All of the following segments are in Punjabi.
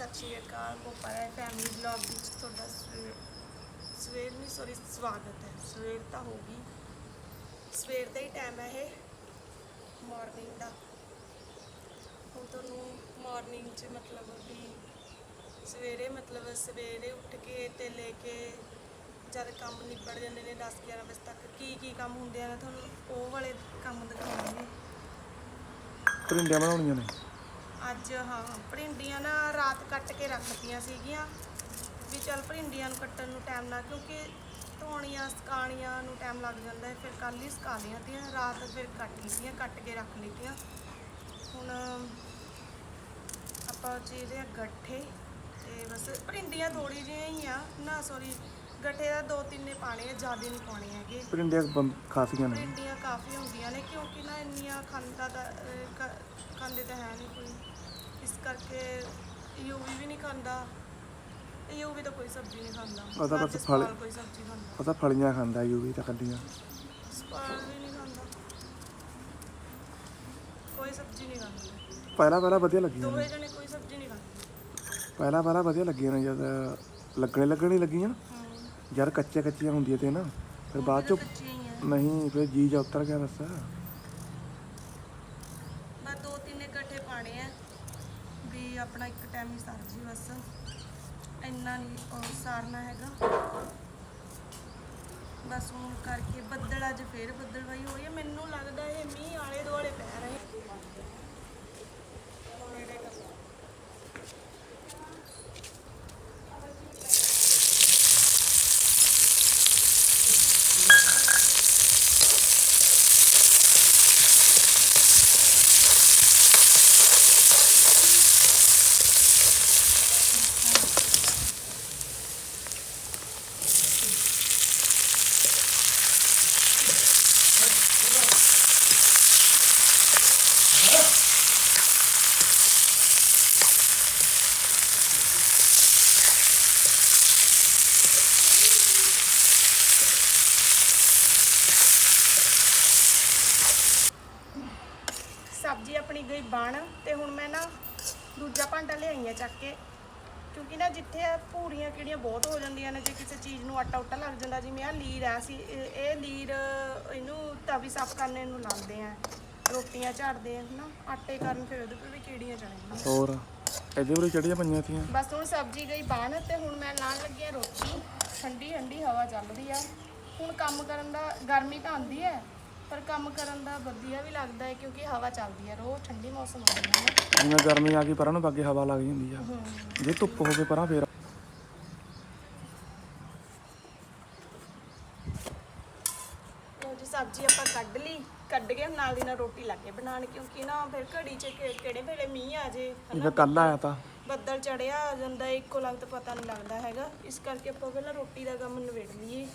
ਸਤਿ ਸ਼੍ਰੀ ਅਕਾਲ, ਗੋਪਾਲ ਫੈਮਿਲੀ ਵਲੌਗ ਵਿੱਚ ਤੁਹਾਡਾ ਸਵੇ ਸਵੇਰ ਨਹੀਂ ਸੌਰੀ ਸਵਾਗਤ ਹੈ। ਸਵੇਰ ਤਾਂ ਹੋ ਗਈ। ਸਵੇਰ ਦਾ ਹੀ ਟਾਈਮ ਹੈ ਇਹ ਮਾਰਨਿੰਗ ਦਾ। ਹੁਣ ਤੁਹਾਨੂੰ ਮਾਰਨਿੰਗ 'ਚ ਮਤਲਬ ਵੀ ਸਵੇਰੇ ਮਤਲਬ ਸਵੇਰੇ ਉੱਠ ਕੇ ਤੇ ਲੈ ਕੇ ਜਦ ਕੰਮ ਨਿਬੜ ਜਾਂਦੇ ਨੇ 10 11 ਵਜੇ ਤੱਕ, ਕੀ ਕੀ ਕੰਮ ਹੁੰਦੇ ਆ? ਨਾ ਤੁਹਾਨੂੰ ਉਹ ਵਾਲੇ ਕੰਮ ਦਿਖਾਵਾਂਗੇ ਭਰਿੰਡੀਆਂ ਬਣਾਉਣੀਆਂ ਨੇ। ਅੱਜ ਹਾਂ ਭਿੰਡੀਆਂ ਨਾ ਰਾਤ ਕੱਟ ਕੇ ਰੱਖਤੀਆਂ ਸੀਗੀਆਂ। ਵੀ ਚੱਲ ਭਿੰਡੀਆਂ ਨੂੰ ਕੱਟਣ ਨੂੰ ਟਾਈਮ ਨਾ ਕਿਉਂਕਿ ਧੋਣੀਆਂ ਸੁਕਾਣੀਆਂ ਨੂੰ ਟਾਈਮ ਲੱਗ ਜਾਂਦਾ ਹੈ। ਫਿਰ ਕੱਲ ਹੀ ਸੁਕਾ ਲਈਆਂ ਤੀਆਂ ਰਾਤ ਫਿਰ ਕੱਟ ਲਈਆਂ ਕੱਟ ਕੇ ਰੱਖ ਲਈਆਂ ਹੁਣ ਆਪਾਂ ਚੀਰੇ ਗੱਠੇ ਤੇ ਬਸ ਭਿੰਡੀਆਂ ਥੋੜੀ ਜਿਹੀਆਂ ਹੀ ਆ। ਨਾ ਸੌਰੀ ਗੱਠੇ ਦਾ ਦੋ ਤਿੰਨੇ ਪਾਣੇ ਆ ਜ਼ਿਆਦਾ ਨਹੀਂ ਪਾਉਣੇ ਹੈਗੇ। ਭਰਿੰਡੀਆਂ ਬੰ- ਖਾਸੀਆਂ ਨੇ। ਭਿੰਡੀਆਂ ਕਾਫੀ ਹੁੰਦੀਆਂ ਨੇ ਕਿਉਂਕਿ ਨਾ ਇੰਨੀਆਂ ਖਾਂਦਾ ਕ- ਖਾਂਦੇ ਤਾਂ ਹੈ ਨਹੀਂ ਕੋਈ। ਇਸ ਕਰਕੇ ਯੂਵੀ ਵੀ ਨਹੀਂ ਖਾਂਦਾ। ਯੂਵੀ ਤਾਂ ਕੋਈ ਸਬਜ਼ੀ ਨਹੀਂ ਖਾਂਦਾ। ਉਹ ਤਾਂ ਬਸ ਫਲ- ਕੋਈ ਸਬਜ਼ੀ ਖਾਂਦਾ। ਉਹ ਤਾਂ ਫਲੀਆਂ ਖਾਂਦਾ ਯੂ ਵੀ ਤਾਂ ਕੱਢੀਆਂ। ਸਪਾਲ ਵੀ ਨਹੀਂ ਖਾਂਦਾ। ਕੋਈ ਸਬਜ਼ੀ ਨਹੀਂ ਖਾਂਦਾ। ਪਹਿਲਾਂ ਪਹਿਲਾਂ ਵਧੀਆ ਲੱਗੀਆਂ। ਦੋਵੇਂ ਨੇ ਜਣੇ ਕੋਈ ਸਬਜ਼ੀ ਨਹੀਂ ਖਾਂਦੇ। ਪਹਿਲਾਂ ਪਹਿਲਾਂ ਵਧੀਆ ਲੱਗੀਆਂ ਨੇ ਜਦ ਲੱਗਣੇ ਲੱਗਣੇ ਲੱਗੀਆਂ। ਯਾਰ ਕੱਚੇ ਕੱਚੀਆਂ ਹੁੰਦੀਆਂ ਤੇ ਨਾ ਫਿਰ ਬਾਅਦ ਚੋਂ ਹੀ ਨਹੀਂ ਫਿਰ ਜੀ ਜਾ ਉਤਰ ਗਿਆ ਬਸ ਦੋ ਤਿੰਨ ਇਕੱਠੇ ਪਾਣੇ ਆ ਵੀ ਆਪਣਾ ਇੱਕ ਟਾਈਮ ਹੀ ਸਰ ਜੀ ਬਸ। ਇੰਨਾ ਨਹੀਂ ਉਹ ਸਾਰਨਾ ਹੈਗਾ। ਬਸ ਹੁਣ ਕਰਕੇ ਬੱਦਲ ਅੱਜ ਫੇਰ ਬੱਦਲਵਾਈ ਹੋਈ ਹੈ ਮੈਨੂੰ ਲੱਗਦਾ ਇਹ ਮੀਂਹ ਆਲੇ ਦੁਆਲੇ ਪੈ ਰਹੇ ਨੇੜੇ ਕਰ। ਸਬਜ਼ੀ ਆਪਣੀ ਗਈ ਬਣ ਤੇ ਹੁਣ ਮੈਂ ਨਾ ਦੂਜਾ ਭਾਂਡਾ ਲਿਆਈ ਆ ਚੱਕ ਕੇ ਕਿਉਂਕਿ ਨਾ ਜਿੱਥੇ ਭੂਰੀਆਂ ਕਿਹੜੀਆਂ ਬਹੁਤ ਹੋ ਜਾਂਦੀਆਂ ਨੇ ਜੇ ਕਿਸੇ ਚੀਜ਼ ਨੂੰ ਆਟਾ ਉਟਾ ਲੱਗ ਜਾਂਦਾ ਜਿਵੇਂ ਆ ਲੀਰ ਆ ਸੀ ਇਹ ਲੀਰ ਇਹਨੂੰ ਤਵੀ ਸਾਫ਼ ਕਰਨੇ ਨੂੰ ਲਾਉਂਦੇ ਆ ਰੋਟੀਆਂ ਝਾੜਦੇ ਆ ਹਨਾ ਆਟੇ ਕਾਰਨ ਫਿਰ ਉਹਦੇ ਉੱਪਰ ਵੀ ਕੀੜੀਆਂ ਚੜ੍ਹਦੀਆਂ ਹੋਰ ਇਹਦੇ ਉਰੇ ਚੜੀਆਂ ਪਈਆਂ ਤੀਆਂ? ਬਸ ਹੁਣ ਸਬਜ਼ੀ ਗਈ ਬਣ ਤੇ ਹੁਣ ਮੈਂ ਲਾਣ ਲੱਗੀ ਆ ਰੋਟੀ ਠੰਡੀ ਠੰਡੀ ਹਵਾ ਚੱਲਦੀ ਆ। ਹੁਣ ਕੰਮ ਕਰਨ ਦਾ ਗਰਮੀ ਤਾਂ ਆਉਂਦੀ ਹੈ। ਪਰ ਕੰਮ ਕਰਨ ਦਾ ਵਧੀਆ ਵੀ ਲੱਗਦਾ ਹੈ ਕਿਉਂਕਿ ਹਵਾ ਚੱਲਦੀ ਹੈ ਰੋਜ਼ ਠੰਡੀ ਮੌਸਮ ਆ ਜਾਂਦਾ ਹੈ। ਜਿਵੇਂ ਗਰਮੀ ਆ ਗਈ ਪਰਾਂ ਨੂੰ ਅੱਗੇ ਹਵਾ ਲੱਗ ਜਾਂਦੀ ਆ। ਜੇ ਧੁੱਪ ਹੋਵੇ ਪਰਾਂ ਫੇਰ। ਲਓ ਜੀ ਸਬਜ਼ੀ ਆਪਾਂ ਕੱਢ ਲਈ ਕੱਢ ਕੇ ਨਾਲ ਦੀ ਨਾਲ ਰੋਟੀ ਲੱਗ ਕੇ ਬਣਾਉਣ ਕਿਉਂਕਿ ਨਾ ਫਿਰ ਘੜੀ 'ਚ ਕਿ- ਕਿਹੜੇ ਵੇਲੇ ਮੀਂਹ ਆ ਜੇ ਜਿਵੇਂ ਕੱਲ ਆਇਆ ਤਾਂ। ਬੱਦਲ ਚੜਿਆ ਆ ਜਾਂਦਾ ਹੈ, ਇੱਕੋ ਲਗਤ ਪਤਾ ਨਹੀਂ ਲੱਗਦਾ ਹੈਗਾ। ਇਸ ਕਰਕੇ ਆਪਾਂ ਪਹਿਲਾਂ ਰੋਟੀ ਦਾ ਕੰਮ ਨਿਬੇੜ ਲਈਏ।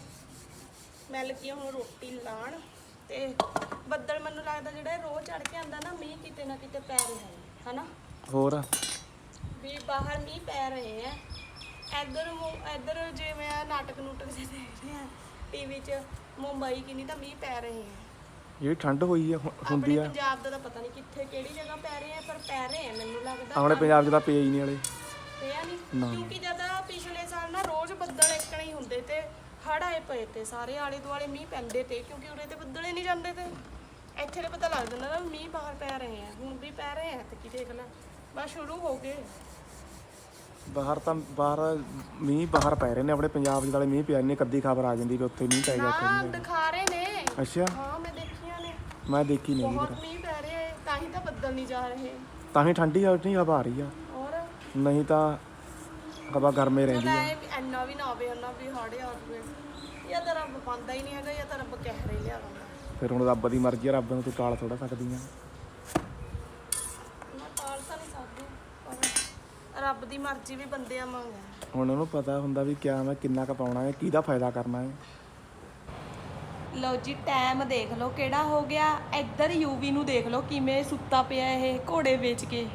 ਮੈਂ ਲੱਗੀ ਹਾਂ ਹੁਣ ਰੋਟੀ ਲਾਣ ਤੇ ਬੱਦਲ ਮੈਨੂੰ ਲੱਗਦਾ ਜਿਹੜਾ ਰੋਜ਼ ਚੜ ਕੇ ਆਂਦਾ ਨਾ ਮੀਂਹ ਕਿਤੇ ਨਾ ਕਿਤੇ ਪੈ ਰਿਹਾ ਹੈ ਹਨਾ? ਹੋਰ? ਵੀ ਬਾਹਰ ਮੀਂਹ ਪੈ ਰਹੇ ਆ ਇੱਧਰ ਮੁ- ਇੱਧਰ ਜਿਵੇਂ ਆ ਨਾਟਕ ਨੂਟਕ ਜਿਹੇ ਦੇਖਦੇ ਆ ਟੀਵੀ 'ਚ ਮੁੰਬਈ ਕਿੰਨੀ ਤਾਂ ਮੀਂਹ ਪੈ ਰਹੇ ਆ ਜਿਹੜੀ ਠੰਡ ਹੋਈ ਆ ਹੁ- ਹੁੰਦੀ ਆਪਣੇ ਆ। ਪੰਜਾਬ ਦਾ ਤਾਂ ਪਤਾ ਨਹੀਂ ਕਿੱਥੇ ਕਿਹੜੀ ਜਗ੍ਹਾ ਪੈ ਰਹੇ ਆ ਪਰ ਪੈ ਰਹੇ ਆ ਮੈਨੂੰ ਲੱਗਦਾ ਆਪਣੇ ਪੰਜਾਬ 'ਚ ਤਾਂ ਹੀ ਨਹੀਂ ਵਾਲੇ ਪਿਆ ਨਹੀਂ। ਨਾ। ਕਿਉਂਕਿ ਜਦ ਪਿਛਲੇ ਸਾਲ ਨਾ ਰੋਜ਼ ਬੱਦਲ ਇੱਕਣੇ ਹੀ ਹੁੰਦੇ ਤੇ ਹੜ੍ਹ ਆਏ ਪਏ ਤੇ ਸਾਰੇ ਆਲੇ ਦੁਆਲੇ ਮੀਂਹ ਪੈਂਦੇ ਤੇ ਕਿਉਂਕਿ ਉਰੇ ਤੇ ਬੱਦਲ ਹੀ ਨਹੀਂ ਜਾਂਦੇ ਤੇ ਇੱਥੇ ਤੇ ਪਤਾ ਲੱਗ ਜਾਂਦਾ ਨਾ ਵੀ ਮੀਂਹ ਬਾਹਰ ਪੈ ਰਹੇ ਆ ਹੁਣ ਵੀ ਪੈ ਰਹੇ ਆ ਤੇ ਕੀ ਦੇਖ ਲੈ ਬਸ ਸ਼ੁਰੂ ਹੋ ਗਏ। ਬਾਹਰ ਤਾਂ ਬਾਹਰ ਮੀਂਹ ਬਾਹਰ ਪੈ ਰਹੇ ਨੇ ਆਪਣੇ ਪੰਜਾਬ 'ਚ ਵਾਲੇ ਮੀਂਹ ਪਿਆ ਨਹੀਂ ਕੱਦੀ ਖਬਰ ਆ ਜਾਂਦੀ ਵੀ ਉੱਥੇ ਮੀਂਹ ਪੈ ਗਿਆ ਨਾ ਦਿਖਾ ਰਹੇ ਨੇ। ਅੱਛਾ। ਹਾਂ ਮੈਂ ਦੇਖੀਆਂ ਨੇ। ਮੈਂ ਦੇਖੀ ਨਹੀਂ ਬਹੁਤ ਮੀਂਹ ਪੈ ਰਹੇ ਆ, ਤਾਂ ਹੀ ਤਾਂ ਬੱਦਲ ਨਹੀਂ ਜਾ ਰਹੇ। ਤਾਂ ਹੀ ਠੰਡੀ ਆ ਨਹੀਂ ਹਵਾ ਆ ਰਹੀ ਆ। ਔਰ ਨਹੀਂ ਤਾਂ ਹਵਾ ਗਰਮੇ ਰਹਿੰਦੀ ਆ। ਇੰਨਾ ਵੀ ਨਾ ਹੋਵੇ ਇੰਨਾ ਵੀ ਹੜ੍ਹ ਆ ਜਾਵੇ। ਜਾਂ ਤਾਂ ਰੱਬ ਪਾਉਂਦਾ ਹੀ ਨਹੀਂ ਹੈਗਾ ਜਾਂ ਤਾਂ ਰੱਬ ਕਹਿ ਰਿਹਾ ਲਿਆ ਦਿੰਦਾ ਫਿਰ ਹੁਣ ਰੱਬ ਦੀ ਮਰਜ਼ੀ ਆ ਰੱਬ ਨੂੰ ਤੂੰ ਟਾਲ ਥੋੜਾ ਸਕਦੀ ਆ। ਮੈਂ ਪਾਲ ਤਾਂ ਨਹੀਂ ਸਕਦੀ ਪਰ ਰੱਬ ਦੀ ਮਰਜ਼ੀ ਵੀ ਬੰਦਿਆਂ ਵਾਂਗ ਹੈ ਹੁਣ ਉਹਨੂੰ ਪਤਾ ਹੁੰਦਾ ਵੀ ਕਿਆ ਮੈਂ ਕਿੰਨਾ ਕੁ ਪਾਉਣਾ ਹੈ ਕਿਹਦਾ ਫਾਇਦਾ ਕਰਨਾ ਹੈ। ਲਓ ਜੀ ਟਾਈਮ ਦੇਖ ਲਓ ਕਿਹੜਾ ਹੋ ਗਿਆ। ਇੱਧਰ ਯੂਵੀ ਨੂੰ ਦੇਖ ਲਓ ਕਿਵੇਂ ਸੁੱਤਾ ਪਿਆ ਇਹ ਘੋੜੇ ਵੇਚ ਕੇ।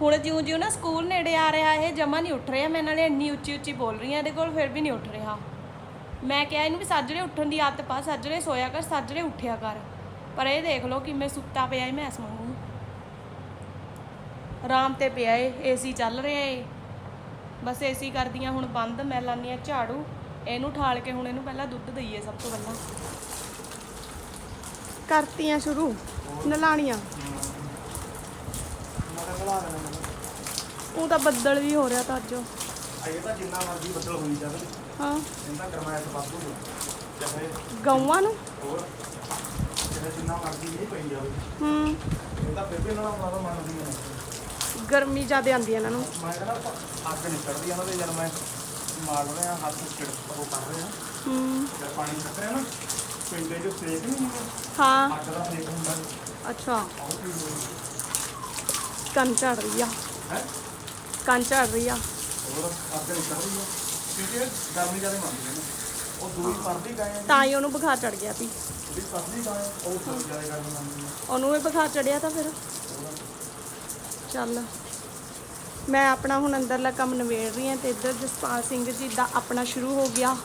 ਹੁਣ ਜਿਉਂ ਜਿਉਂ ਨਾ ਸਕੂਲ ਨੇੜੇ ਆ ਰਿਹਾ ਇਹ ਜਮਾ ਨਹੀਂ ਉੱਠ ਰਿਹਾ। ਮੈਂ ਨਾਲੇ ਇੰਨੀ ਉੱਚੀ ਉੱਚੀ ਬੋਲ ਰਹੀ ਹਾਂ ਇਹਦੇ ਕੋਲ ਫਿਰ ਵੀ ਨਹੀਂ ਉੱਠ ਰਿਹਾ। ਮੈਂ ਕਿਹਾ ਇਹਨੂੰ ਵੀ ਸਾਜਰੇ ਉੱਠਣ ਦੀ ਆਦਤ ਪਾ, ਸਾਜਰੇ ਸੋਇਆ ਕਰ, ਸਾਜਰੇ ਉੱਠਿਆ ਕਰ। ਪਰ ਇਹ ਦੇਖ ਲਓ ਕਿਵੇਂ ਸੁੱਤਾ ਪਿਆ ਇਹ ਮੈਂ ਵਾਂਗੂ। ਆਰਾਮ ਤੇ ਪਿਆ ਏ ਏਸੀ ਚੱਲ ਰਿਹਾ ਏ ਬਸ ਏਸੀ ਕਰਦੀਆਂ ਹੁਣ ਬੰਦ, ਮੈਂ ਲਾਨੀ ਆ ਝਾੜੂ। ਇਹਨੂੰ ਠਾਲ ਕੇ ਹੁਣ ਇਹਨੂੰ ਪਹਿਲਾਂ ਦੁੱਧ ਦਈਏ ਸਭ ਤੋਂ ਪਹਿਲਾਂ। ਕਰਤੀਆਂ ਸ਼ੁਰੂ, ਨਲਾਣੀਆਂ। ਉਹ ਤਾਂ ਬੱਦਲ ਵੀ ਹੋ ਰਿਹਾ ਤਾਂ ਅੱਜ। ਇਹ ਤਾਂ ਜਿੰਨਾ ਮਰਜ਼ੀ ਬੱਦਲ ਹੋਈ ਜਾਵੇ। ਹਾਂ। ਚਾਹੇ ਗਊਆਂ ਨੂੰ? ਹੋਰ ਚਾਹੇ ਜਿੰਨਾ ਮਰਜ਼ੀ ਨਹੀਂ ਪਈ ਜਾਵੇ ਹੂੰ। ਇਹ ਤਾਂ ਫਿਰ ਵੀ ਇਹਨਾਂ ਦਾ ਮੰਨਦੀ ਹੈ ਗਰਮੀ ਜ਼ਿਆਦਾ ਆਉਂਦੀ ਹੈ ਇਹਨਾਂ ਨੂੰ। ਮੈਂ ਕਹਿੰਦਾ ਅੱਗ ਨਿਕਲਦੀ ਆ ਉਹਨਾਂ ਦੇ ਜਦ ਮੈਂ ਮਾਰ ਰਿਹਾ ਹੱਥ ਛਿੜ ਉਹ ਕਰ ਰਿਹਾ ਹੂੰ। ਜਦ ਪਾਣੀ ਛੱਡ ਰਿਹਾ ਨਾ ਪਿੰਡੇ 'ਚ ਸੇਕ ਨਹੀਂ ਹੁੰਦਾ ਹਾਂ। ਅੱਗ ਦਾ ਸੇਕ ਹੁੰਦਾ ਅੱਛਾ। ਕੰਨ ਝੜ ਰਹੀ ਆ। ਹੈ? ਕੰਨ ਝੜ ਰਹੀ ਆ। ਹੋਰ ਅੱਗ ਨਿਕਲ ਰਹੀ ਆ। ਕਿਉਂਕਿ ਇਹ ਗਰਮੀ ਜ਼ਿਆਦਾ ਮੰਨਦੀ ਹੈ ਨਾ। ਉਹ ਦੂਈ ਪਰਦੀ ਗਏ ਤਾਂ ਹੀ ਉਹਨੂੰ ਬੁਖਾਰ ਚੜ ਗਿਆ ਸੀ। ਉਹਦੀ ਪਰਦੀ ਗਏ ਉਹ ਸਭ ਜ਼ਿਆਦਾ ਗਰਮੀ ਮੰਨਦੀ ਹੈ ਉਹਨੂੰ ਵੀ ਬੁਖਾਰ ਚੜਿਆ ਤਾਂ ਫਿਰ। ਚੱਲ। ਮੈਂ ਆਪਣਾ ਹੁਣ ਅੰਦਰਲਾ ਕੰਮ ਨਵੇੜ ਰਹੀ ਹਾਂ ਤੇ ਇੱਧਰ ਜਸਪਾਲ ਸਿੰਘ ਜੀ ਦਾ ਆਪਣਾ ਸ਼ੁਰੂ ਹੋ ਗਿਆ।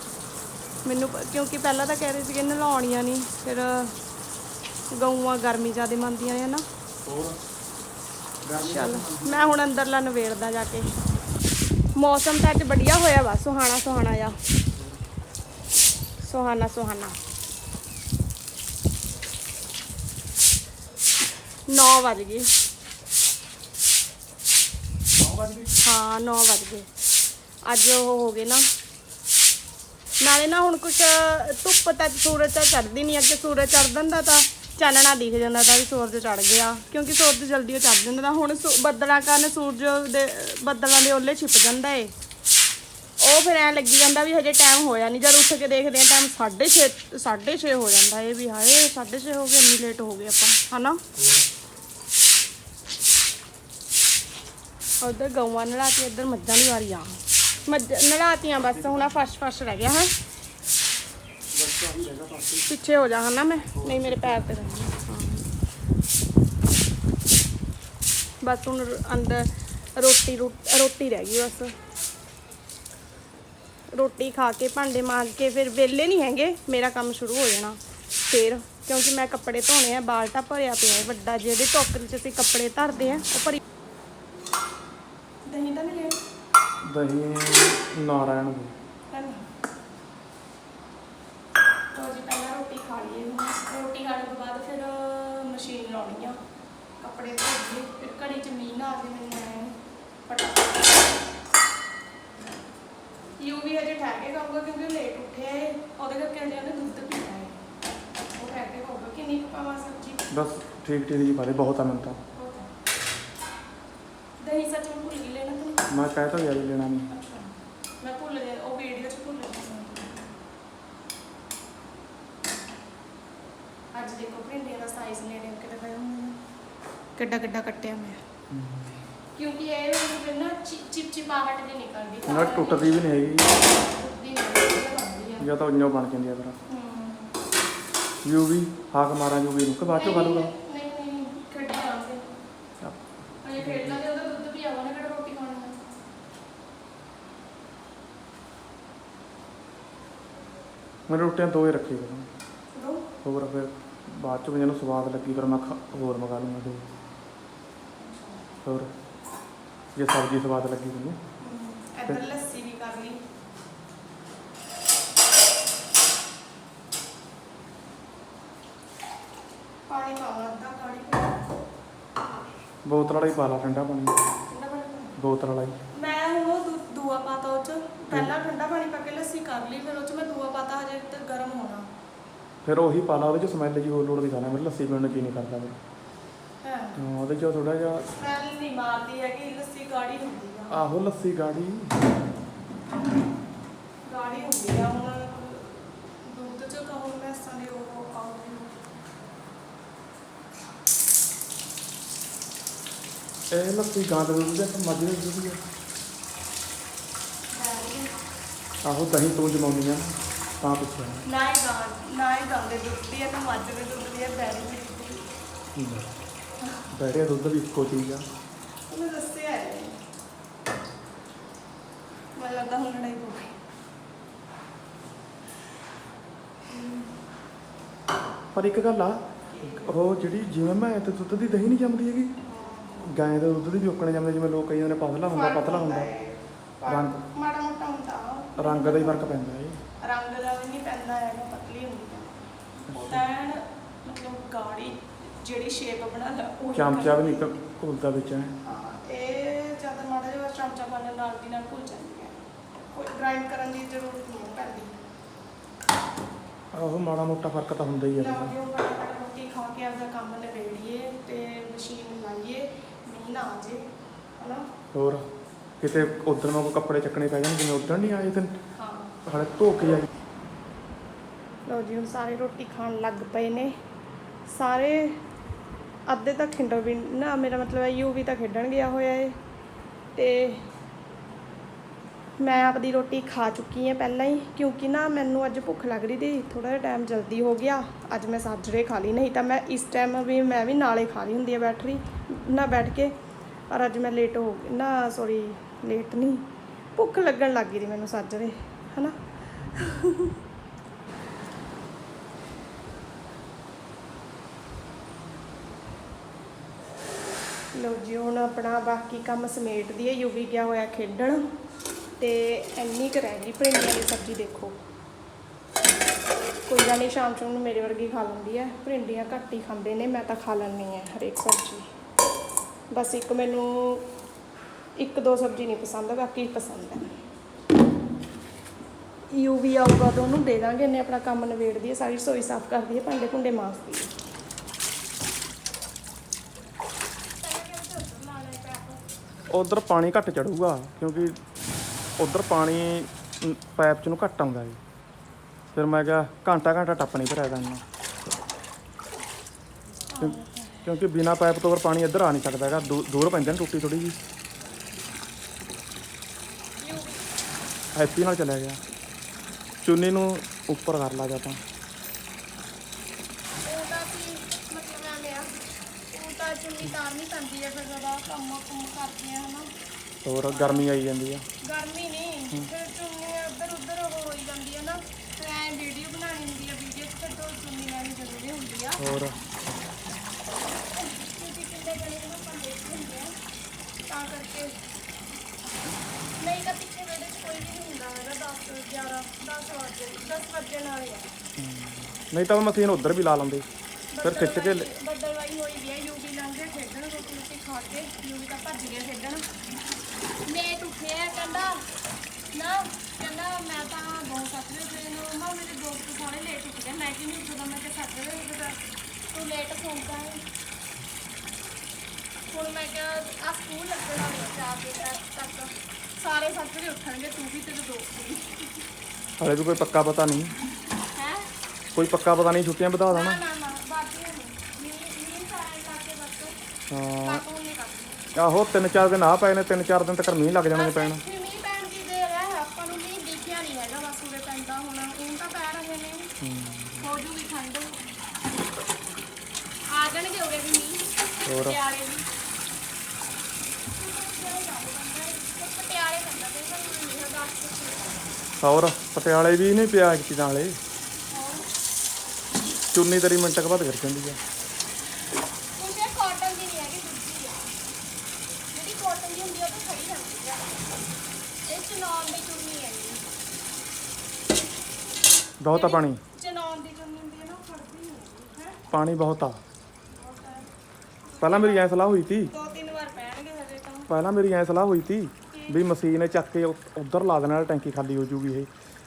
ਮੈਨੂੰ ਕਿਉਂਕਿ ਪਹਿਲਾਂ ਤਾਂ ਕਹਿ ਰਹੇ ਸੀਗੇ ਨਲਾਉਣੀਆਂ ਨਹੀਂ ਫਿਰ ਗਊਆਂ ਗਰਮੀ ਜ਼ਿਆਦਾ ਮੰਨਦੀਆਂ ਨੇ ਨਾ ਹੋਰ? ਚੱਲ। ਮੈਂ ਹੁਣ ਅੰਦਰਲਾ ਨਵੇੜਦਾ ਜਾ ਕੇ। ਮੌਸਮ ਤਾਂ ਅੱਜ ਵਧੀਆ ਹੋਇਆ ਵਾ ਸੁਹਾਣਾ ਸੁਹਾਣਾ ਆ ਸੁਹਾਣਾ ਸੁਹਾਣਾ। 9 ਵੱਜ ਗਏ। ਨੌ ਵੱਜ ਗਏ? ਹਾਂ 9 ਵੱਜ ਗਏ। ਅੱਜ ਉਹ ਹੋ ਗਏ ਨਾ। ਨਾਲੇ ਨਾ ਹੁਣ ਕੁਛ ਧੁੱਪ ਤਾਂ ਸੂਰਜ ਤਾਂ ਚੜ੍ਹਦੀ ਨਹੀਂ ਅੱਗੇ ਸੂਰਜ ਚੜ੍ਹ ਜਾਂਦਾ ਤਾਂ। ਚਾਨਣਾ ਦਿਖ ਜਾਂਦਾ ਤਾਂ ਵੀ ਸੂਰਜ ਚੜ੍ਹ ਗਿਆ, ਕਿਉਂਕਿ ਸੂਰਜ ਜਲਦੀ ਉਹ ਚੜ ਜਾਂਦਾ ਤਾਂ ਹੁਣ ਸੂ- ਬੱਦਲਾਂ ਕਾਰਨ ਸੂਰਜ ਦੇ, ਬੱਦਲਾਂ ਦੇ ਓਲੇ ਛਿਪ ਜਾਂਦਾ ਏ। ਉਹ ਫਿਰ ਐਂ ਲੱਗੀ ਜਾਂਦਾ ਵੀ ਹਜੇ ਟਾਈਮ ਹੋਇਆ ਨਹੀਂ ਜਦ ਉੱਠ ਕੇ ਦੇਖਦੇ ਆ ਟਾਈਮ 6:30 6:30 ਹੋ ਜਾਂਦਾ ਏ ਵੀ ਹਾਏ 6:30 ਹੋ ਗਏ, ਇੰਨੀ ਲੇਟ ਹੋ ਗਏ ਆਪਾਂ, ਹਨਾ? ਉਧਰ ਗਊਆਂ ਨਲਾਤੀ ਇੱਧਰ ਮੱਝਾਂ ਦੀ ਵਾਰੀ ਆ। ਮੱਝ ਨਲਾਤੀਆਂ ਬਸ, ਹੁਣ ਆ ਫਸ਼ ਫਸ਼ ਰਹਿ ਗਿਆ, ਹੈ? ਪਿੱਛੇ ਹੋ ਜਾ ਹਨਾ ਮੈਂ? ਨਹੀਂ, ਮੇਰੇ ਪੈਰ ਤੇ ਬਸ ਹੁਣ ਅੰਦਰ ਰੋਟੀ ਰੋਟੀ ਰਹਿ ਗਈ ਬਸ। ਰੋਟੀ ਖਾ ਕੇ ਭਾਂਡੇ ਮਾਂਜ ਕੇ ਫਿਰ ਵਿਹਲੇ ਨਹੀਂ ਹੈਗੇ, ਮੇਰਾ ਕੰਮ ਸ਼ੁਰੂ ਹੋ ਜਾਣਾ। ਫਿਰ, ਕਿਉਂਕਿ ਮੈਂ ਕੱਪੜੇ ਧੋਣੇ ਆ ਬਾਲਟਾ ਭਰਿਆ ਪਿਆ ਹੈ ਵੱਡਾ, ਜਿਹਦੇ ਟੋਕਰੀ 'ਚ ਅਸੀਂ ਕੱਪੜੇ ਧਰਦੇ ਆ, ਉਹ ਭਰੀ ਦਹੀਂ ਤਾਂ ਨਹੀਂ ਲਿਆ ਦਹੀਂ ਨਾਰਾਇਣ ਦੀ ਤੋ ਜੀ ਪਹਿਲਾਂ ਰੋਟੀ ਖਾ ਲਈਏ ਹੁਣ ਰੋਟੀ ਖਾਣ ਤੋਂ ਬਾਅਦ ਫਿਰ ਮਸ਼ੀਨ ਲਾਉਣੀ ਆ ਕੱਪੜੇ ਧੋ ਕੇ ਫਿਰ ਘੜੀ ਚ ਮੀਂਹ ਨਾ ਆ ਜੇ ਮੈਨੂੰ ਆਇਆ ਫਟਾਫਟ। ਯੂ ਵੀ ਹਜੇ ਠਹਿਰ ਕੇ ਖਾਊਗਾ ਕਿਉਂਕਿ ਉਹ ਲੇਟ ਉੱਠਿਆ ਏ ਉਹਦੇ ਕਰਕੇ ਹਜੇ ਉਹਨੇ ਦੁੱਧ ਪੀਣਾ ਏ ਉਹ ਠਹਿਰ ਕੇ ਖਾਊਗਾ। ਕਿੰਨੀ ਕੁ ਪਾਵਾਂ ਸਬਜ਼ੀ? ਬਸ ਠੀਕ ਠੀਕ ਜੀ ਬਾਰੇ ਬਹੁਤ ਆ ਮੈਨੂੰ ਤਾਂ। ਬਹੁਤ ਆ। ਦਹੀਂ ਸੱਚ ਮੈਂ ਭੁੱਲ ਗਈ ਲੈਣਾ ਤੂੰ? ਮੈਂ ਕਹਿ ਤਾਂ ਗਿਆ ਜੀ ਲੈਣਾ ਨਹੀਂ ਅੱਛਾ ਮੈਂ ਭੁੱਲ ਗਿਆ ਉਹ ਵੀਡੀਓ ਚ ਭੁੱਲ ਗਈ ਅੱਜ ਦੇਖੋ ਭਿੰਡੀਆਂ ਦਾ ਸਾਈਜ਼ ਲੈਣੇ ਕਿੱਡਾ ਪਿਆ ਹੁਣ ਕਿੱਡਾ ਕਿੱਡਾ ਕੱਟਿਆ ਮੈਂ। ਕਿਉਂਕਿ ਇਹ ਫਿਰ ਨਾ ਚਿਪ ਚਿਪਾਹਟ ਜਿਹੀ ਨਿਕਲਦੀ ਉਹਨਾਂ ਟੁੱਟਦੀ ਵੀ ਨਹੀਂ ਹੈਗੀ। ਟੁੱਟਦੀ ਨਹੀਂ ਵਧੀਆ ਬਣਦੀ ਆ। ਜਾਂ ਤਾਂ ਉਈਓ ਬਣ ਜਾਂਦੀ ਆ ਫਿਰ। ਹੂੰ। ਯੂ ਵੀ ਹਾਕ ਮਾਰਾਂ ਯੂ ਵੀ ਨੂੰ ਕਿ ਬਾਅਦ ਚੋਂ ਖਾ ਲੂਗਾ ਨਹੀਂ ਨਹੀਂ ਖੇਡ ਜਾਂਦੇ ਅਜੇ ਖੇਡ ਲਾਂਗੇ ਉਹਦਾ ਦੁੱਧ ਵੀ ਆਵਾ ਨਾ ਕਿਹੜਾ ਰੋਟੀ ਖਾਣੀ। ਆ ਮੈਂ ਰੋਟੀਆਂ ਦੋ ਹੀ ਰੱਖੀ ਕਰਾਂ ਦੋ? ਹੋਰ ਫਿਰ ਬਾਅਦ ਚੋਂ ਮੈਨੂੰ ਸਵਾਦ ਲੱਗੀ ਫਿਰ ਮੈਂ ਖਾ- ਹੋਰ ਮੰਗਾ ਲੂੰਗਾ। ਦੋ ਹੋਰ? ਜੇ ਸਬਜ਼ੀ ਸਵਾਦ ਲੱਗੀ ਮੈਨੂੰ। ਇੱਧਰ ਲੱਸੀ ਵੀ ਕਰ ਲਈ। ਪਾਣੀ ਪਾਵਾਂ ਅੱਧਾ ਪਾਣੀ ਬੋਤਲ ਵਾਲਾ ਹੀ ਪਾ ਲਾ ਠੰਡਾ ਪਾਣੀ। ਠੰਡਾ ਪਾਣੀ ਪਾਵਾਂ। ਬੋਤਲ ਵਾਲਾ ਹੀ। ਮੈਂ ਹੁਣ ਉਹ ਦੂ- ਦੂਆ ਪਾਤਾ ਉਹ ਚ। ਪਹਿਲਾਂ ਠੰਡਾ ਪਾਣੀ ਪਾ ਕੇ ਲੱਸੀ ਕਰ ਲਈ ਫਿਰ ਉਹ ਚ ਮੈਂ ਦੂਆ ਪਾਤਾ ਹਜੇ ਤੇ ਗਰਮ ਹੋਣਾ। ਫਿਰ ਉਹੀ ਪਾ ਲਾ ਉਹਦੇ ਚ ਸਮੈਲ ਜੀ ਹੋਰ ਲੋੜ ਦੀ ਖਾਣਾ ਮੇਰੇ ਲੱਸੀ ਪੀਣ ਨੂੰ ਕੀ ਨਹੀਂ ਕਰਦਾ। ਫਿਰ ਹੈ। ਹਾਂ, ਉਹਦੇ ਚ ਥੋੜਾ ਜਿਹਾ ਸਮੈਲ ਨਹੀਂ ਮਾਰਦੀ ਹੈਗੀ ਲੱਸੀ ਗਾੜੀ ਹੁੰਦੀ ਆ। ਆਹੋ ਲੱਸੀ ਗਾੜੀ। ਗਾੜੀ ਹੁੰਦੀ ਆ ਹੁਣ ਦੁੱਧ ਚ ਕਹੂੰ ਮੈਂ ਸਾਰੇ ਉਹ ਪਾਉਂਦੀ ਇਹ ਲੱਸੀ ਗਾਂ ਦੇ ਦੁੱਧ ਦੇ ਮੱਝ ਦੇ ਦੁੱਧ ਦੀ ਆ। ਆਹੋ ਦਹੀਂ ਤੂੰ ਜਮਾਉਣੀ ਆ ਤਾਂ ਪੁੱਛਿਆ। ਨਾ ਹੀ ਗਾਂ ਨਾ ਹੀ ਗਾਂ ਦੇ ਦੁੱਧ ਦੀ ਹੈ ਨਾ ਮੱਝ ਦੇ ਦੁੱਧ ਦੀ ਹੈ ਬੈਰੀ ਦੀ। ਦੁੱਧ ਬੈਠੇ ਦੁੱਧ ਵੀ ਇੱਕੋ ਚੀਜ਼ ਆ। ਉਹਨੇ ਦੱਸਿਆ ਹੈ। ਮੈਨੂੰ ਲੱਗਦਾ ਹੁਣ ਲੜਾਈ ਹੋ ਗਈ। ਪਰ ਇੱਕ ਗੱਲ ਆ ਉਹ ਜਿਹੜੀ ਜਿਵੇਂ ਮੈਂ ਤੇ ਦੁੱਧ ਦੀ ਦਹੀਂ ਨਹੀਂ ਜੰਮਦੀ ਹੈਗੀ। ਗਾਂ ਦੇ ਦੁੱਧ ਦੀ ਵੀ ਉੱਕਣੇ ਜਾਂਦੇ ਜਿਵੇਂ ਲੋਕ ਕਈਆਂ ਨੇ ਪਤਲਾ ਹੁੰਦਾ ਪਤਲਾ ਹੁੰਦਾ। ਹੈ। ਰੰਗ। ਮਾੜਾ ਮੋਟਾ ਹੁੰਦਾ ਰੰਗ ਦਾ ਹੀ ਫ਼ਰਕ ਪੈਂਦਾ ਹੈ। ਰੰਗ ਦਾ ਵੀ ਨਹੀਂ ਪੈਂਦਾ ਹੈਗਾ ਪਤਲੀ ਹੁੰਦੀ ਉਹ ਤਾਂ ਮਤਲਬ ਗਾੜੀ। ਜਿਹੜੀ ਸ਼ੇਪ ਬਣਾ ਲਾ ਉਹ ਚਮਚਾ ਵੀ ਨਹੀਂ ਘੁਲਦਾ ਵਿੱਚ ਹੈ ਹਾਂ ਇਹ ਜਦ ਮਾੜਾ ਜਿਹਾ ਚਮਚਾ ਪਾਣ ਨਾਲ ਦੀ ਨਾਲ ਭੁੱਲ ਜਾਂਦੀ ਹੈ ਕੋਈ ਗ੍ਰਾਈਂਡ ਕਰਨ ਦੀ ਜ਼ਰੂਰਤ ਨਹੀਂ ਪੈਂਦੀ ਆਹੋ ਮਾੜਾ ਮੋਟਾ ਫ਼ਰਕ ਤਾਂ ਹੁੰਦਾ ਹੀ ਹੈ ਰੋਟੀ ਖਾ ਕੇ ਆਪਦਾ ਕੰਮ ਨਿਬੇੜੀਏ ਤੇ ਮਸ਼ੀਨ ਲਾਈਏ ਮੀਂਹ ਨਾ ਆ ਜੇ ਹਨਾ? ਹੋਰ ਕਿਤੇ ਉਧਰ ਨੂੰ ਕੋਈ ਕੱਪੜੇ ਚੱਕਣੇ ਪੈ ਜਾਣ ਜਿਵੇਂ ਉਧਰ ਨਹੀਂ ਆਏ ਤੇ ਹਾਂ। ਹਲੇ ਧੋ ਕੇ ਆਈ ਲਓ ਜੀ ਹੁਣ ਸਾਰੇ ਰੋਟੀ ਖਾਣ ਲੱਗ ਪਏ ਨੇ। ਸਾਰੇ ਅੱਧੇ ਤਾਂ ਖਿੰਡੋ ਵੀ, ਨਾ ਮੇਰਾ ਮਤਲਬ ਹੈ ਯੂ ਵੀ ਤਾਂ ਖੇਡਣ ਗਿਆ ਹੋਇਆ ਏ। ਤੇ ਮੈਂ ਆਪਦੀ ਰੋਟੀ ਖਾ ਚੁੱਕੀ ਹਾਂ ਪਹਿਲਾਂ ਹੀ, ਕਿਉਂਕਿ ਨਾ ਮੈਨੂੰ ਅੱਜ ਭੁੱਖ ਲੱਗ ਰਹੀ ਸੀ ਥੋੜਾ ਜਿਹਾ ਟਾਈਮ ਜਲਦੀ ਹੋ ਗਿਆ। ਅੱਜ ਮੈਂ ਸਾਜਰੇ ਖਾ ਲਈ, ਨਹੀਂ ਤਾਂ ਮੈਂ ਇਸ ਟਾਈਮ ਵੀ ਮੈਂ ਵੀ ਨਾਲੇ ਖਾ ਲਈ ਹੁੰਦੀ ਹੈ ਬੈਠਰੀ ਨਾ ਬੈਠ ਕੇ। ਪਰ ਅੱਜ ਮੈਂ ਲੇਟ ਹੋ ਗਈ, ਨਾ ਸੌਰੀ ਲੇਟ ਨਹੀਂ, ਭੁੱਖ ਲੱਗਣ ਲੱਗ ਗਈ ਸੀ ਮੈਨੂੰ ਸਾਜਰੇ, ਹਨਾ? ਲਓ ਜੀ, ਹੁਣ ਆਪਣਾ ਬਾਕੀ ਕੰਮ ਸਮੇਟ ਦਈਏ ਯੂਵੀ ਗਿਆ ਹੋਇਆ ਖੇਡਣ। ਤੇ ਇੰਨੀ ਕੁ ਰਹਿ ਗਈ ਭਿੰਡੀਆਂ ਦੀ ਸਬਜ਼ੀ, ਦੇਖੋ। ਕੋਈ ਗੱਲ ਨਹੀਂ, ਸ਼ਾਮ ਸ਼ਾਮ ਨੂੰ ਮੇਰੇ ਵਰਗੀ ਖਾ ਲੈਂਦੀ ਹੈ। ਭਿੰਡੀਆਂ ਘੱਟ ਹੀ ਖਾਂਦੇ ਨੇ, ਮੈਂ ਤਾਂ ਖਾ ਲੈਂਦੀ ਹਾਂ ਹਰੇਕ ਸਬਜ਼ੀ। ਬਸ ਇੱਕ ਮੈਨੂੰ ਇੱਕ ਦੋ ਸਬਜ਼ੀ ਨਹੀਂ ਪਸੰਦ, ਬਾਕੀ ਪਸੰਦ ਹੈ। ਯੂ ਵੀ ਆਊਗਾ ਤਾਂ ਉਹਨੂੰ ਦੇ ਦਾਂਗੇ, ਇਹਨੇ ਆਪਣਾ ਕੰਮ ਨਿਬੇੜਦੀ ਹੈ, ਸਾਰੀ ਰਸੋਈ ਸਾਫ਼ ਕਰਦੀ ਹੈ ਭਾਂਡੇ ਭੁੰਡੇ ਮਾਂਜਦੀ ਹੈ। ਉਧਰ ਪਾਣੀ ਘੱਟ ਚੜੂਗਾ, ਕਿਉਂਕਿ ਉਧਰ ਪਾਣੀ ਪਾਈਪ ਚ ਨੂੰ ਘੱਟ ਆਉਂਦਾ ਜੀ ਫਿਰ ਮੈਂ ਕਿਹਾ ਘੰਟਾ ਘੰਟਾ ਟੱਪ ਨਹੀਂ ਭਰਿਆ ਕਰਨਾ। ਕਿਉਂਕਿ ਬਿਨਾ ਪਾਈਪ ਤੋਂ ਫਿਰ ਪਾਣੀ ਇੱਧਰ ਆ ਨਹੀਂ ਸਕਦਾ ਹੈਗਾ, ਦੂ- ਦੂਰ ਪੈਂਦਾ ਨਾ ਟੁੱਟੀ ਥੋੜੀ ਜੀ ਹੈਪੀ ਨਾਲ ਚਲਿਆ ਗਿਆ। ਚੁੰਨੀ ਨੂੰ ਉੱਪਰ ਕਰ ਲਾ ਜਾ ਤਾਂ ਉਹਦਾ ਕੀ ਮਤਲਬ ਐਵੇਂ ਆ ਉਹ ਤਾਂ ਚੁੰਨੀ ਤਾਰਨੀ ਪੈਂਦੀ ਹੈ ਫਿਰ ਜਦੋਂ ਕੰਮ ਕੁੰਮ ਕਰਦੇ ਆ ਹਨਾ। ਹੋਰ ਗਰਮੀ ਆਈ ਜਾਂਦੀ ਆ। ਗਰਮੀ ਨਹੀਂ ਫਿਰ ਚੁੰਨੀ ਇੱਧਰ ਉੱਧਰ ਉਹ ਹੋਈ ਜਾਂਦੀ ਹੈ ਨਾ ਫਿਰ ਐ ਵੀਡੀਓ ਬਣਾਉਣੀ ਹੁੰਦੀ ਹੈ ਵੀਡੀਓ 'ਚ ਫਿਰ ਤੋਂ ਚੁੰਨੀ ਲੈਣੀ ਜ਼ਰੂਰੀ ਹੁੰਦੀ ਆ। ਹੋਰ? ਕਿਉਂਕਿ ਕਿੰਨੇ ਜਣੇ ਨੂੰ ਆਪਾਂ ਦੇਖਦੇ ਹੁੰਦੇ ਆ ਤਾਂ ਕਰਕੇ। ਨਹੀਂ ਤਾਂ ਪਿੱਛੇ ਵੇੜੇ 'ਚ ਕੋਈ ਵੀ ਨਹੀਂ ਹੁੰਦਾ ਹੈਗਾ 10 11 10 ਵਜੇ 10 ਵਜੇ ਨਾਲ ਹੀ। ਆ ਨਹੀਂ ਤਾਂ ਮਸ਼ੀਨ ਉਧਰ ਵੀ ਲਾ ਲੈਂਦੇ। ਫਿਰ ਖਿੱਚ ਕੇ ਲੈ- ਬੱਦਲਵਾਈ ਹੋਈ ਵੀ ਹੈ ਯੂਵੀ ਲੰਘ ਗਿਆ ਖੇਡਣ ਰੋਟੀ ਰੋਟੀ ਖਾ ਕੇ ਯੂਵੀ ਤਾਂ ਭੱਜ ਗਿਆ ਖੇਡਣ। ਲੇਟ ਉੱਠਿਆ ਕਹਿੰਦਾ ਨਾ ਕਹਿੰਦਾ ਮੈਂ ਤਾਂ ਬਹੁਤ ਸੱਚਰੇ ਤੇ ਨੂੰ। ਮਾ ਮੇਰੇ ਦੋਸਤ ਸਾਰੇ ਲੇਟ ਉੱਠਦੇ ਮੈਂ ਕਿ ਨਹੀਂ ਉੱਠਦਾ? ਮੈਂ ਕਿ ਸੱਚਰੇ ਉੱਠਦਾ। ਤੂੰ ਲੇਟ ਸੌਂਦਾ ਹੈ ਹੁਣ ਮੈਂ ਕਿਹਾ ਆ ਸਕੂਲ ਲੱਗਣਾ ਹੈ ਚਾਰ ਦੇ ਤੱਕ। ਸਾਰੇ ਸੱਚਰੇ ਉੱਠਣਗੇ ਤੂੰ ਵੀ ਤੇਰੇ ਦੋਸਤ ਵੀ। ਹਲੇ ਵੀ ਕੋਈ ਪੱਕਾ ਪਤਾ ਨਹੀਂ। ਹੈ? ਕੋਈ ਪੱਕਾ ਪਤਾ ਨਹੀਂ ਛੁੱਟੀਆਂ ਵਧਾ ਨਾ ਦੇਣਾ ਨਾ ਨਾ ਬਾਕੀ ਨਹੀਂ ਨਹੀਂ ਸਾਰੇ ਕਰਕੇ ਬਸ ਹਾਂ। ਆਹੋ ਤਿੰਨ ਚਾਰ ਦਿਨ ਆ ਪਏ ਨੇ ਤਿੰਨ ਚਾਰ ਦਿਨ ਤੱਕ ਮੀਂਹ ਲੱਗ ਜਾਣਗੇ ਪੈਣ। ਮੀਂਹ ਪੈਣ ਦੀ ਦੇਰ ਹੈ ਆਪਾਂ ਨੂੰ ਮੀਂਹ ਦਿਖਿਆ ਨਹੀਂ ਹੈਗਾ ਬਸ ਉਰੇ ਪੈਂਦਾ ਹੁਣ। ਹੁਣ ਤਾਂ ਪੈ ਰਹੇ ਨੇ। ਹੋ। ਜੂਗੀ ਠੰਡ। ਆ ਜਾਣਗੇ ਉਰੇ ਵੀ ਮੀਂਹ। ਹੋਰ? ਪਟਿਆਲੇ ਵੀ। ਪਟਿਆਲੇ ਪੈਂਦਾ ਤੇ ਸਾਨੂੰ ਨਹੀਂ ਹੈਗਾ ਦੱਸ ਹੋਰ? ਪਟਿਆਲੇ ਵੀ ਨਹੀਂ ਪਿਆ ਇੱਕ ਨਾਲੇ ਚੁੰਨੀ ਤੇਰੀ ਮਿੰਟ ਕੁ ਬਾਅਦ ਗਿਰ ਜਾਂਦੀ ਆ ਕੁਝ ਇਹ ਕਾਟਨ ਦੀ ਨਹੀਂ ਹੈਗੀ ਦੂਜੀ ਆ ਜਿਹੜੀ ਕਾਟਨ ਦੀ ਹੁੰਦੀ ਆ ਉਹ ਤਾਂ ਖੜੀ ਰਹਿੰਦੀ ਆ ਇਹ ਚਨੌਨ ਦੀ ਚੁੰਨੀ ਹੈ ਜੀ ਬਹੁਤ ਆ ਪਾਣੀ। ਚਨੌਨ ਦੀ ਚੁੰਨੀ ਹੁੰਦੀ ਹੈ ਨਾ ਉਹ ਖੜਦੀ ਨਹੀਂ ਹੈ? ਪਾਣੀ ਬਹੁਤ ਆ। ਪਹਿਲਾਂ ਮੇਰੀ ਐ ਸਲਾਹ ਹੋਈ ਤੀ। ਦੋ ਤਿੰਨ ਵਾਰ ਪੈਣਗੇ ਹਜੇ ਤਾਂ। ਪਹਿਲਾਂ ਮੇਰੀ ਐ ਸਲਾਹ ਹੋਈ ਤੀ ਵੀ ਮਸ਼ੀਨ ਚੱਕ ਕੇ ਉਧਰ ਲਾ ਦੇਣਾ ਟੈਂਕੀ ਖਾਲੀ ਹੋ ਜੂਗੀ ਇਹ।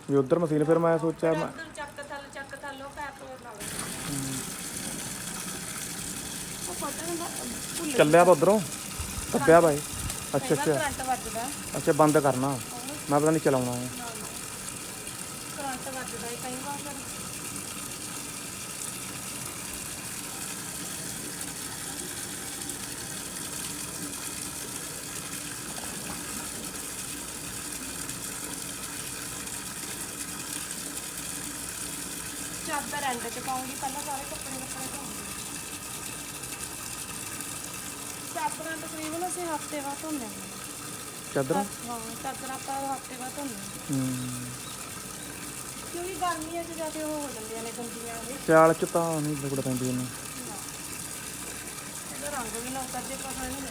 ਵੀ ਉਧਰ ਮਸ਼ੀਨ ਫਿਰ ਮੈਂ ਸੋਚਿਆ ਮੈਂ ਉਧਰ ਚੱਕ ਥੱਲ ਚੱਕ ਥੱਲ ਉਹ ਪੈਪ ਨਾਲ ਉਹ ਪਤਾ ਨਹੀਂ ਭੁੱਲ ਚੱਲਿਆ ਵਾ ਉਧਰੋਂ। ਦੱਬਿਆ ਬਾਈ ਅੱਛਾ ਅੱਛਾ। ਕਰੰਟ ਵੱਜਦਾ। ਅੱਛਾ ਬੰਦ ਕਰਨਾ। ਮੈਂ ਪਤਾ ਨਹੀਂ ਚਲਾਉਣਾ ਹੈ। ਕਈ ਵਾਰ ਫਿਰ ਚਾਦਰ ਐਂਡ ਚ ਪਾਉਂਗੀ ਪਹਿਲਾਂ ਸਾਰੇ ਕੱਪੜੇ ਕੱਪੜੇ ਧੋਉਂਗੀ ਚਾਦਰਾਂ ਤਕਰੀਬਨ ਅਸੀਂ ਹਫ਼ਤੇ ਬਾਅਦ ਧੋਂਦੇ ਹਾਂ। ਚਾਦਰ? ਹਾਂ ਚਾਦਰਾਂ ਆਪਾਂ ਹਫ਼ਤੇ ਬਾਅਦ ਧੋਂਦੇ ਹਾਂ। ਹੂੰ। ਕਿਉਂਕਿ ਗਰਮੀਆਂ 'ਚ ਜਾ ਕੇ ਉਹ ਹੋ ਜਾਂਦੀਆਂ ਨੇ ਗੰਦੀਆਂ ਇਹ। ਸਿਆਲ ਚ ਤਾਂ ਨਹੀਂ ਲੋੜ ਪੈਂਦੀ ਇਹਨੂੰ ਇਧਰ ਰੰਗ ਵੀ ਨਾ ਉਤਰ ਜੇ ਪਤਾ ਨਹੀਂ